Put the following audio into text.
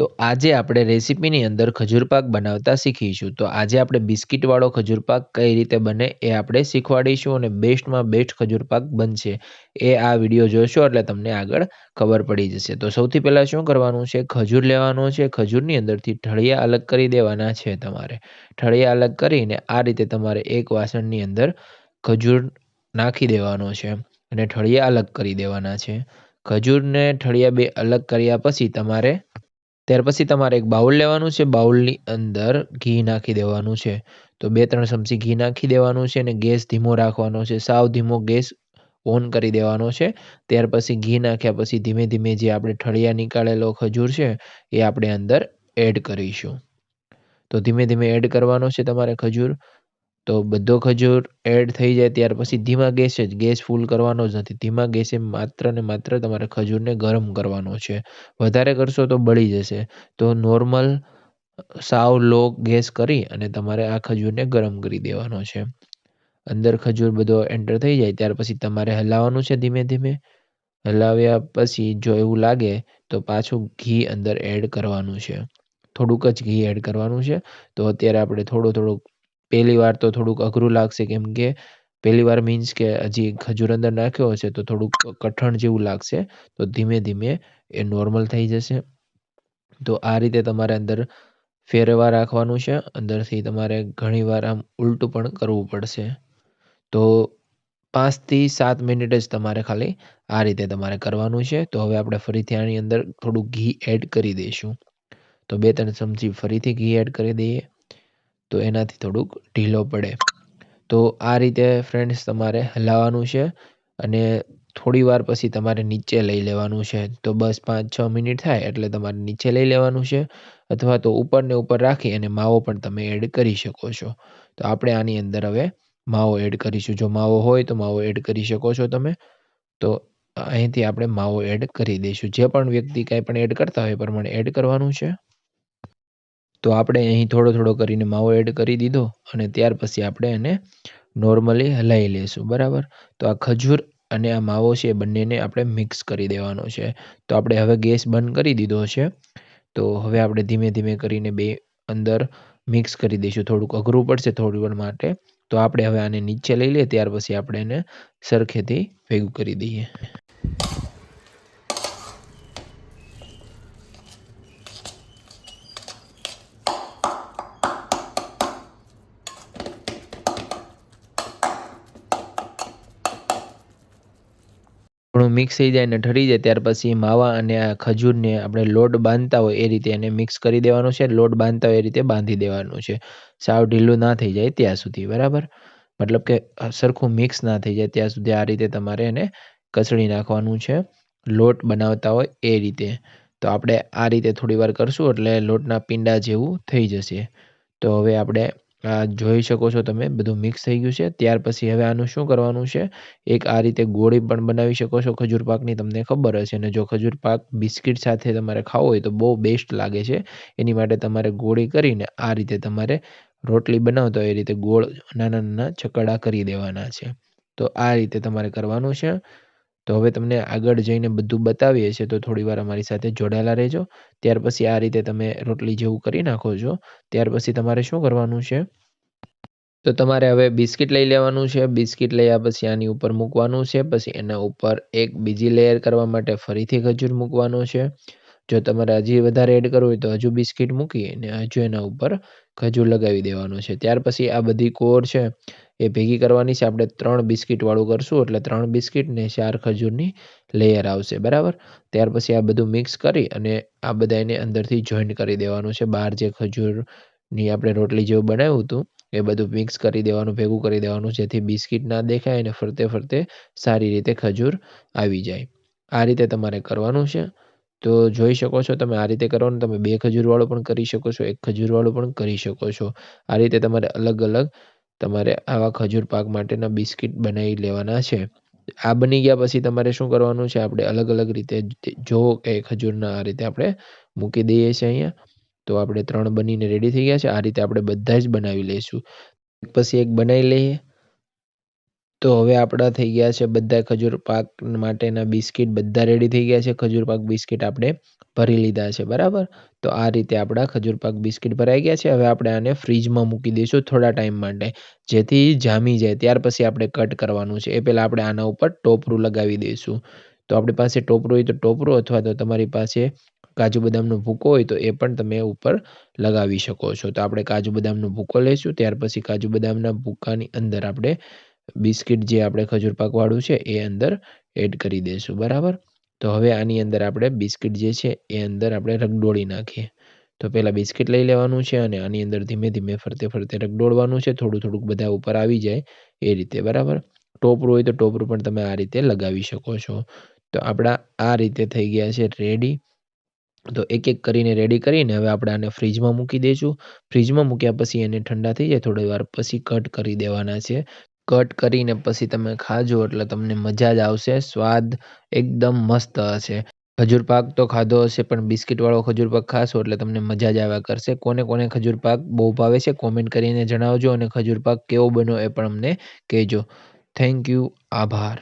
તો આજે આપણે રેસીપીની અંદર ખજૂર પાક બનાવતા શીખીશું. તો આજે આપણે બિસ્કિટવાળો ખજૂર પાક કઈ રીતે બને એ આપણે શીખવાડીશું અને બેસ્ટમાં બેસ્ટ ખજૂર પાક બનશે એ આ વીડિયો જોશો એટલે તમને આગળ ખબર પડી જશે. તો સૌથી પહેલાં શું કરવાનું છે? ખજૂર લેવાનું છે. ખજૂરની અંદરથી ઠળિયા અલગ કરી દેવાના છે તમારે. ઠળિયા અલગ કરીને આ રીતે તમારે એક વાસણની અંદર ખજૂર નાખી દેવાનો છે અને ઠળિયા અલગ કરી દેવાના છે. ખજૂરને ઠળિયા બે અલગ કર્યા પછી તમારે ત્યાર પછી તમારે એક બાઉલ લેવાનું છે, બાઉલની અંદર ઘી નાખી દેવાનું છે. તો બે ત્રણ ચમચી ઘી નાખી દેવાનું છે અને ગેસ ધીમો રાખવાનો છે. સાવ ધીમો ગેસ ઓન કરી દેવાનો છે. ત્યાર પછી ઘી નાખ્યા પછી ધીમે ધીમે જે આપણે ઠળિયા નીકાળેલો ખજૂર છે, એ આપણે અંદર એડ કરીશું. તો ધીમે ધીમે એડ કરવાનો છે તમારે ખજૂર. તો બધો ખજૂર એડ થઈ જાય ત્યાર પછી ધીમા ગેસે જ, ગેસ ફૂલ કરવાનો જ નથી. ધીમા ગેસે માત્ર ને માત્ર તમારે ખજૂરને ગરમ કરવાનો છે. વધારે કરશો તો બળી જશે. તો નોર્મલ સાવ લો ગેસ કરી અને તમારે આ ખજૂરને ગરમ કરી દેવાનો છે. અંદર ખજૂર બધો એન્ટર થઈ જાય ત્યાર પછી તમારે હલાવવાનું છે ધીમે ધીમે. હલાવ્યા પછી જો એવું લાગે તો પાછું ઘી અંદર એડ કરવાનું છે. થોડુંક જ ઘી એડ કરવાનું છે. તો અત્યારે આપણે થોડું થોડુંક પહેલી વાર તો થોડુંક અઘરું લાગશે કેમ કે પહેલી વાર મીન્સ કે હજી ખજૂર અંદર નાખ્યો હશે તો થોડુંક કઠણ જેવું લાગશે, તો ધીમે ધીમે એ નોર્મલ થઈ જશે. તો આ રીતે તમારે અંદર ફેરવા રાખવાનું છે, અંદરથી તમારે ઘણીવાર આમ ઉલટું પણ કરવું પડશે. તો પાંચથી સાત મિનિટ જ તમારે ખાલી આ રીતે તમારે કરવાનું છે. તો હવે આપણે ફરીથી આની અંદર થોડું ઘી એડ કરી દઈશું. તો બે ત્રણ ચમચી ફરીથી ઘી એડ કરી દઈએ. તો એનાથી થોડુંક ઢીલો પડે. તો આ રીતે ફ્રેન્ડ્સ તમારે હલાવવાનું છે અને થોડી વાર પછી તમારે નીચે લઈ લેવાનું છે. તો બસ પાંચ છ મિનિટ થાય એટલે તમારે નીચે લઈ લેવાનું છે અથવા તો ઉપરને ઉપર રાખી અને માવો પણ તમે એડ કરી શકો છો. તો આપણે આની અંદર હવે માવો એડ કરીશું. જો માવો હોય તો માવો એડ કરી શકો છો તમે. તો અહીંથી આપણે માવો એડ કરી દઈશું. જે પણ વ્યક્તિ કાંઈ પણ એડ કરતા હોય એ પ્રમાણે એડ કરવાનું છે. તો આપણે અહીં થોડો થોડો કરીને માવો એડ કરી દીધો અને ત્યાર પછી આપણે એને નોર્મલી હલાવી લઈશું બરાબર? તો આ ખજૂર અને આ માવો છે બંનેને આપણે મિક્સ કરી દેવાનો છે. તો આપણે હવે ગેસ બંધ કરી દીધો છે. તો હવે આપણે ધીમે ધીમે કરીને બે અંદર મિક્સ કરી દઈશું. થોડુંક અઘરું પડશે થોડી વાર માટે. તો આપણે હવે આને નીચે લઈ લઈએ, ત્યાર પછી આપણે એને સરખેથી ભેગું કરી દઈએ. થોડું મિક્સ થઈ જાય અને ઠરી જાય, ત્યાર પછી માવા અને આ ખજૂરને આપણે લોટ બાંધતા હોય એ રીતે એને મિક્સ કરી દેવાનું છે. લોટ બાંધતા હોય એ રીતે બાંધી દેવાનું છે. સાવ ઢીલું ના થઈ જાય ત્યાં સુધી, બરાબર? મતલબ કે સરખું મિક્સ ના થઈ જાય ત્યાં સુધી આ રીતે તમારે એને કચડી નાખવાનું છે. લોટ બનાવતા હોય એ રીતે. તો આપણે આ રીતે થોડી વાર કરશું એટલે લોટના પીંડા જેવું થઈ જશે. તો હવે આપણે આ જોઈ શકો છો તમે, બધું મિક્સ થઈ ગયું છે. ત્યાર પછી હવે આનું શું કરવાનું છે? એક આ રીતે ગોળી પણ બનાવી શકો છો ખજૂર પાકની, તમને ખબર હશે. અને જો ખજૂર પાક બિસ્કિટ સાથે તમારે ખાવો હોય તો બહુ બેસ્ટ લાગે છે. એની માટે તમારે ગોળી કરીને આ રીતે તમારે રોટલી બનાવતા હોય એ રીતે ગોળ નાના નાના ચકડા કરી દેવાના છે. તો આ રીતે તમારે કરવાનું છે. તો હવે તમને આગળ જઈને બધું બતાવીએ છીએ, તો થોડી વાર અમારી સાથે જોડાયેલા રહેજો. ત્યાર પછી આ રીતે તમે રોટલી જેવું કરી નાખો છો. ત્યાર પછી તમારે શું કરવાનું છે? તો તમારે હવે બિસ્કિટ લઈ લેવાનું છે. બિસ્કિટ લયા પછી આની ઉપર મૂકવાનું છે. પછી એના ઉપર એક બીજી લેયર કરવા માટે ફરીથી ખજૂર મૂકવાનો છે. જો તમારે હજી વધારે એડ કરવું હોય તો હજુ બિસ્કિટ મૂકી અને હજુ એના ઉપર ખજૂર લગાવી દેવાનું છે. ત્યાર પછી આ બધી કોર છે એ ભેગી કરવાની છે. આપણે ત્રણ બિસ્કિટવાળું કરશું, એટલે ત્રણ બિસ્કિટ ને ચાર ખજૂરની લેયર આવશે, બરાબર? ત્યાર પછી આ બધું મિક્સ કરી અને આ બધા એને અંદરથી જોઈન્ટ કરી દેવાનું છે. બહાર જે ખજૂરની આપણે રોટલી જેવું બનાવ્યું હતું, એ બધું મિક્સ કરી દેવાનું, ભેગું કરી દેવાનું, જેથી બિસ્કિટ ના દેખાય અને ફરતે ફરતે સારી રીતે ખજૂર આવી જાય. આ રીતે તમારે કરવાનું છે. તો જોઈ શકો છો તમે આ રીતે કરવાનું તમે બે ખજૂરવાળું પણ કરી શકો છો, એક ખજૂરવાળું પણ કરી શકો છો. આ રીતે તમારે અલગ અલગ તમારે આવા ખજૂર પાક માટેના બિસ્કિટ બનાવી લેવાના છે. આ બની ગયા પછી તમારે શું કરવાનું છે? આપણે અલગ અલગ રીતે જો કે ખજૂરના આ રીતે આપણે મૂકી દઈએ છીએ અહીંયા. તો આપણે ત્રણ બનીને રેડી થઈ ગયા છે. આ રીતે આપણે બધા જ બનાવી લઈશું. પછી એક બનાવી લઈએ. તો હવે આપણા થઈ ગયા છે બધા ખજૂર પાક માટેના બિસ્કિટ, બધા રેડી થઈ ગયા છે. ખજૂર પાક બિસ્કિટ આપણે ભરી લીધા છે, બરાબર? તો આ રીતે આપણા ખજૂર પાક બિસ્કિટ ભરાઈ ગયા છે. હવે આપણે આને ફ્રીજમાં મૂકી દઈશું થોડા ટાઈમ માટે, જેથી જામી જાય. ત્યાર પછી આપણે કટ કરવાનું છે. એ પહેલાં આપણે આના ઉપર ટોપરું લગાવી દઈશું. તો આપણી પાસે ટોપરું હોય તો ટોપરું, અથવા તો તમારી પાસે કાજુ બદામનો ભૂકો હોય તો એ પણ તમે ઉપર લગાવી શકો છો. તો આપણે કાજુ બદામનો ભૂકો લઈશું. ત્યાર પછી કાજુ બદામના ભૂકાની અંદર આપણે બિસ્કિટ જે આપણે ખજૂર પાકવાળું છે, એ અંદર એડ કરી દઈશું બરાબર? તો હવે આની અંદર આપણે બિસ્કિટ જે છે, એ અંદર આપણે રગડોળી નાખીએ. તો પહેલાં બિસ્કિટ લઈ લેવાનું છે અને આની અંદર ધીમે ધીમે ફરતે ફરતે રગડોળવાનું છે, થોડું થોડુંક બધા ઉપર આવી જાય એ રીતે, બરાબર? ટોપરું હોય તો ટોપરું પણ તમે આ રીતે લગાવી શકો છો. તો આપણા આ રીતે થઈ ગયા છે, રેડી. તો એક એક કરીને રેડી કરીને હવે આપણે આને ફ્રીજમાં મૂકી દઈશું ફ્રીજમાં મૂક્યા પછી એને ઠંડા થઈ જાય, થોડી વાર પછી કટ કરી દેવાના છે. કટ કરીને પછી તમે ખાજો એટલે તમને મજા જ આવશે. સ્વાદ એકદમ મસ્ત હશે. ખજૂર પાક તો ખાધો હશે, પણ બિસ્કિટવાળો ખજૂર પાક ખાશો એટલે તમને મજા જ આવ્યા કરશે. કોને કોને ખજૂર પાક બહુ ભાવે છે, કોમેન્ટ કરીને જણાવજો અને ખજૂર પાક કેવો બન્યો એ પણ અમને કહેજો. થેન્ક યુ, આભાર.